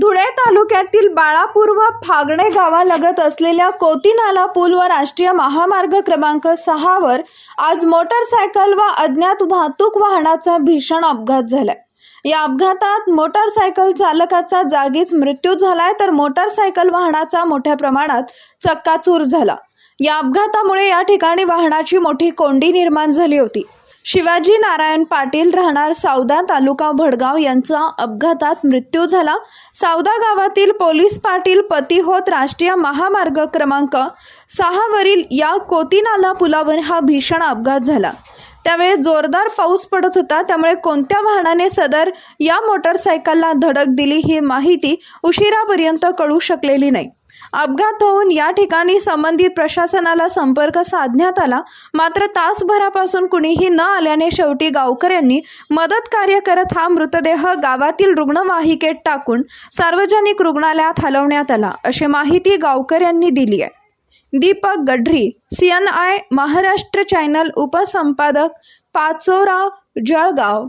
धुळे तालुक्यातील बाळापूर व फागणे गावालगत असलेल्या कोतीनाला पूल व राष्ट्रीय महामार्ग क्रमांक सहावर आज मोटारसायकल व अज्ञात वाहतूक वाहनाचा भीषण अपघात झालाय. या अपघातात मोटारसायकल चालकाचा जागीच मृत्यू झालाय तर मोटारसायकल वाहनाचा मोठ्या प्रमाणात चक्काचूर झाला. या अपघातामुळे या ठिकाणी वाहनाची मोठी कोंडी निर्माण झाली होती. शिवाजी नारायण पाटील राहणार सावदा तालुका भडगाव यांचा अपघातात मृत्यू झाला. सावदा गावातील पोलीस पाटील पती होत राष्ट्रीय महामार्ग क्रमांक सहावरील या कोतीनाला पुलावर हा भीषण अपघात झाला. त्यावेळी जोरदार पाऊस पडत होता त्यामुळे कोणत्या वाहनाने सदर या मोटरसायकलला धडक दिली ही माहिती उशिरापर्यंत कळू शकलेली नाही. अपघात होऊन या ठिकाणी संबंधित प्रशासनाला संपर्क साधण्यात आला. मात्र तासभरापासून कुणीही न आल्याने शेवटी गावकऱ्यांनी मदत कार्य करत हा मृतदेह गावातील रुग्णवाहिकेत टाकून सार्वजनिक रुग्णालयात हलवण्यात आला अशी माहिती गावकऱ्यांनी दिली आहे. Deepak Gadhari C N I Maharashtra channel उपसंपादक Pachora Jalgaon.